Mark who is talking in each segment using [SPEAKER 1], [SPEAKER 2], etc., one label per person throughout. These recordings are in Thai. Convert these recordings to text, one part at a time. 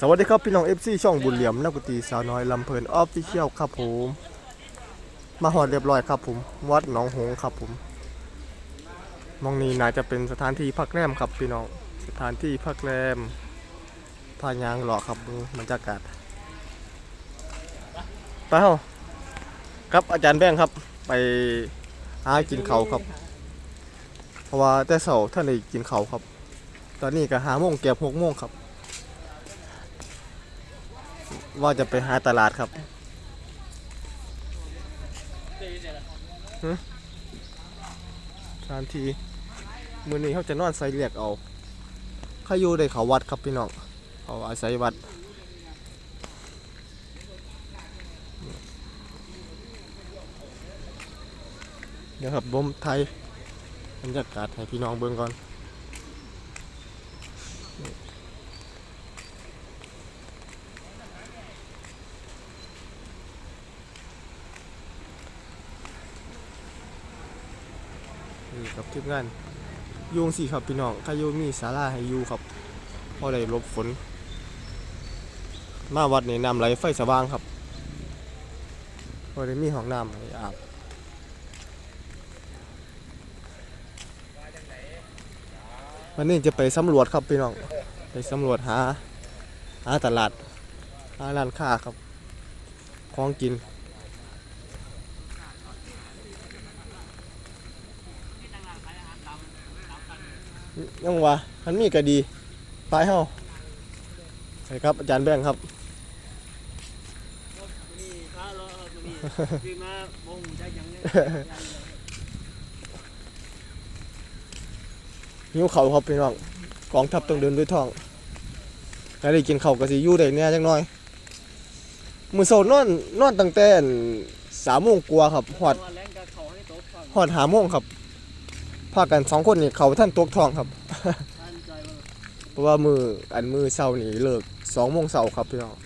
[SPEAKER 1] สวัสดีครับพี่น้อง FC ช่องบุญเหลี่ยมนักกุฏิสาวน้อยลำเพลินออฟฟิเชียลครับผม มาหอดเรียบร้อยครับผม วัดหนองหงครับผมมองนี้น่าจะเป็นสถานที่พักแรมครับพี่น้องสถานที่พักแรมพายางหล่อครับดูบรรยากาศไปเฮาครับอาจารย์แบงค์ครับ ไปหากินเขาครับ เพราะว่าแต่เสาร์ท่านได้กินเขาครับ ตอนนี้ก็หาโมงแก็บหกโมงครับ ว่าจะไปหาตลาดครับทานที มือนี้เขาจะนอนใส่เรียกเอาข้าอยู่ได้เขาวัดครับพี่น้องเขาอาศัยวัด เดี๋ยวครับบมไทยบรรยากาศให้พี่น้องเบิ่งก่อน นี่ครับทีมงานยุงสี่ครับพี่น้องถ้ายุมีศาลาให้อยู่ครับพอได้ลบฝน มาวัดนี่น้ำไหลไฟสว่างครับพอได้มีห้องน้ำให้อาบวันนี้จะไปสำรวจครับพี่น้อง ไปสำรวจหา หาตลาด หาร้านค้าครับ ของกิน ยังวะมันมีก็ดีไปเฮาใช่ครับอาจารย์แบงค์ครับ
[SPEAKER 2] นี่ข้ารอครับนี่คือมาบ่งจักหยังเนี่ย
[SPEAKER 1] หิวเขาวครับพี่น้องกองทัพต้องเดินด้วยท้องใครได้กินเขาวก็สิอยู่ได้แหน่จังน้อยมื้อเช้านอนนอนตั้งแต่สามโมงกว่าครับฮอด
[SPEAKER 2] ว่าแรงกับเขาให้ตกฟัง
[SPEAKER 1] ฮอดหาโมงครับ พากันสองคนนี่เขาท่านตกทองครับ เพราะว่ามืออันมือเช้านี่เลิกสองโมงเช้าครับพี่น้อง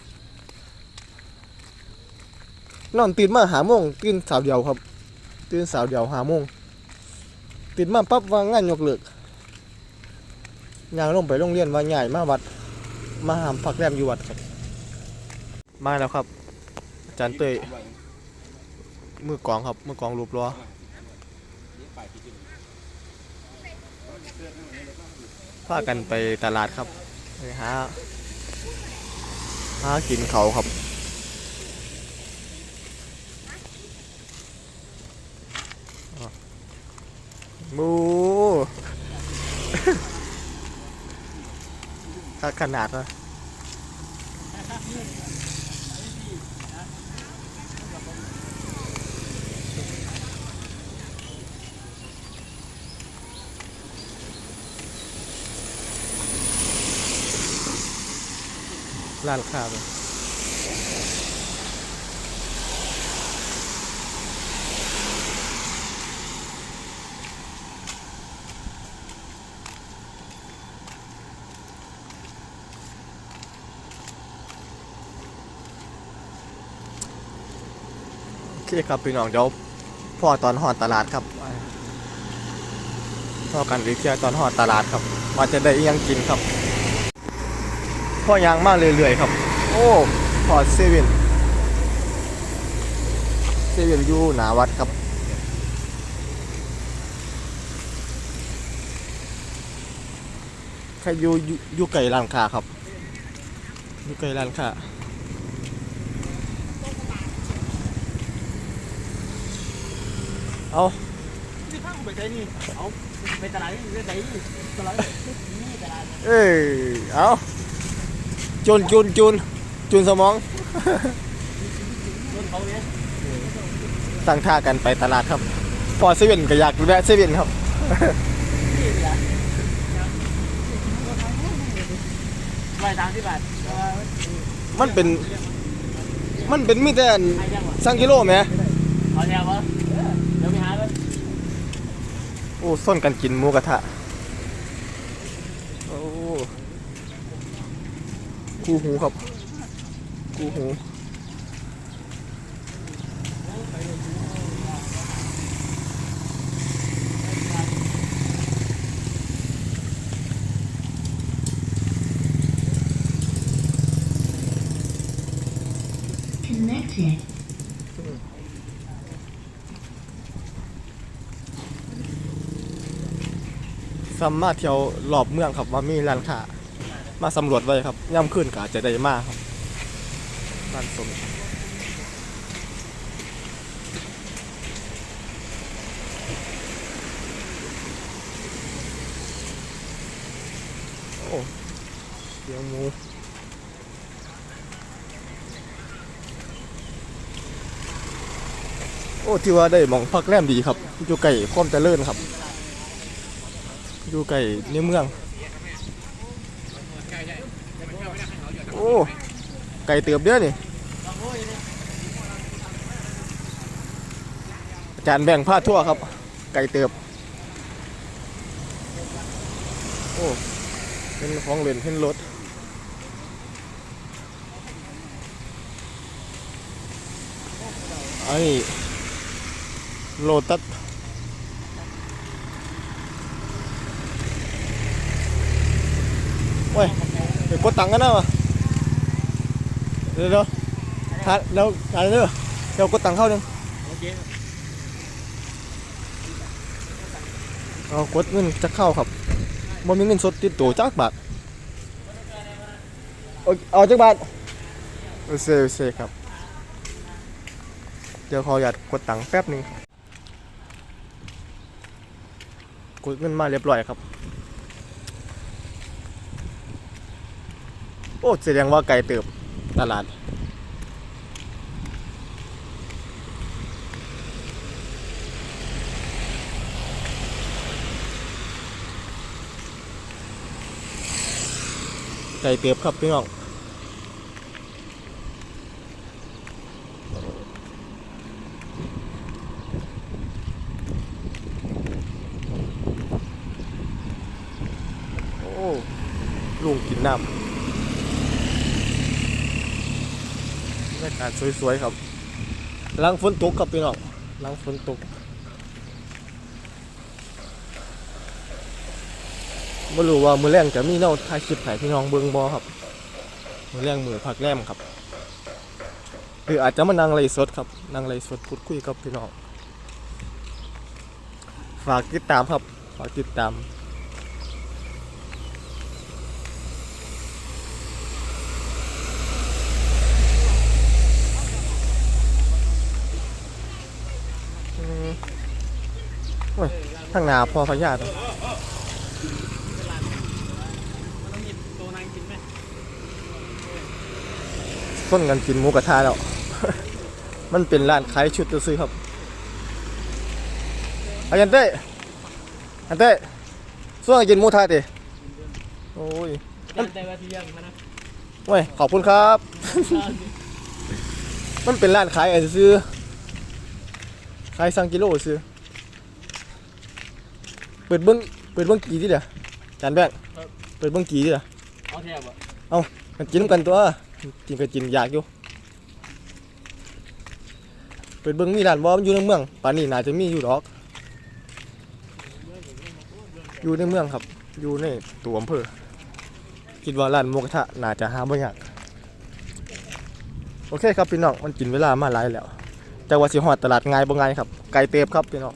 [SPEAKER 1] นอนตื่นมาหาโมงตื่นสาวเดียวครับ ตื่นสาวเดียวหาโมงตื่นมาปั๊บว่างานยกเลิกยางลงไปโรงเรียนว่าใหญ่มาวัด มาหามพักแรมอยู่วัดครับ มาแล้วครับอาจารย์เตยมือกลองครับมือกลองรูปล้อ พากันไปตลาดครับไปหาหากินเขาครับหมูถ้าขนาดนะ ร้านค้าเลยโอเคครับพี่น้องเดี๋ยวพ่อตอนหอดตลาดครับพ่อกันรีเที่ยตอนหอดตลาดครับว่าจะได้ยังกินครับ พ่อยางมากเรื่อยๆครับ โอ้พอเซเว่นเซเว่นอยู่หนาวัดครับใครอยู่อยู่อยู่ไก่ร้านค้าครับอยู่ไก่ร้านค้าเอา
[SPEAKER 2] ที่ข้างไปใจนี่เอาไปตลาดนี่ไปใจนี่ตลาดนี่ตลาด
[SPEAKER 1] เอ้ยเอา จุนจุนจุนจุนสมอง
[SPEAKER 2] รถเขาเนี่ย
[SPEAKER 1] ตั้งท่ากันไปตลาดครับ พอเซเว่นก็อยากแวะเซเว่นครับ
[SPEAKER 2] นี่เลยอะร้อยสามสิบบาท
[SPEAKER 1] มันเป็น มันเป็นมีแต่อัน
[SPEAKER 2] ให้ยังวะ
[SPEAKER 1] สังกิโลไหม
[SPEAKER 2] เอาแถววะเดี๋ยวไปหาเลย
[SPEAKER 1] โอ้ส้นกันกินหมูกระทะ โอ้ กูหูครับ กูหู
[SPEAKER 3] disconnected.
[SPEAKER 1] ซ้ำมาเที่ยวรอบเมืองครับว่ามีร้านค้า มาสำรวจไว้ครับย่ำขึ้นกาจะได้มากครับร้านสมโอ้เสียงหมูโอ้ที่ว่าได้มองพักแรมดีครับอยู่ไก่ความเจริญครับอยู่ไก่ในเมือง อ้ ไก่เติบเด้อนี่อาจารย์แบ่งผ้าทั่วครับ ไก่เติบ โอ้เป็นของเล่นเป็นรถไอ้โลตัสโอ้ยเดี๋ยวกดตังค์กันนะวะ ดี๋ยวเดี๋ยวทาแล้วอะไรเด้อเดี๋ยวกดตังค์เข้าหนึ่ง
[SPEAKER 2] โอเค
[SPEAKER 1] เอากดเงินจะเข้าครับบ่มีเงินสดติดตัวจักบาทเอาเอาจักบาทโอเซโอเซครับ เดี๋ยวขออยากกดตังค์แป๊บหนึ่งกดเงินมาเรียบร้อยครับ โอ้แสดงว่าไกลเติบ ตลาดไก่เติบครับพี่น้องโอ้ลุงกินน้ำ บรรยากาศสวยๆครับหลังฝนตกครับพี่น้องหลังฝนตกไม่รู้ว่ามือแรงจะมีเน่าถ่ายคลิปให้พี่น้องเบิ่งบ่ครับ มือแรงมือพักแรมครับ หรืออาจจะมานั่งไลฟ์สดครับนั่งไลฟ์สดพูดคุยกับพี่น้อง ฝากติดตามครับ ฝากติดตาม อ้ยทางหนาพอพญาต
[SPEAKER 2] มันต้องมีตัวนางกินไหม
[SPEAKER 1] ส้นกันกินหมูกระทะแล้ว มันเป็นร้านขายชุดซื้อๆครับอายันเต้อันเต้ส่วนกันกินหมูทะเต้โอ้ย
[SPEAKER 2] ยันใจว่าที่เลี้ยงมันนะ
[SPEAKER 1] โอ้ยขอบคุณครับ มันเป็นร้านขายไอ้ซื้อขายสังกิโลซื้อ เปิดเบิ้งเปิดเบิ้งกี่ที่เดียวจานแบงค์เปิดเบิ้งกี่ที่เดียว
[SPEAKER 2] เอาแทบอะ
[SPEAKER 1] กันกินกันตัวกินก็กินอยากอยู่ เปิดเบิ้งมีร้านบ่มันอยู่ในเมืองป่านนี้น่าจะมีอยู่ดอก อยู่ในเมืองครับ อยู่ในตัวอำเภอคิดว่าร้านหมูกระทะน่าจะหาบ่ยากโอเคครับพี่น้องมันกินเวลามาหลายแล้ว แต่ว่าสิฮอดตลาดง่ายบ่ง่ายครับไก่เต็บครับพี่น้อง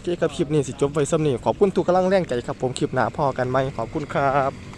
[SPEAKER 1] โอเคครับคลิปนี้สิจบไว้ซ้ำนี่ขอบคุณทุกกำลังแรงใจครับผมคลิปหน้าพอกันไหมขอบคุณครับ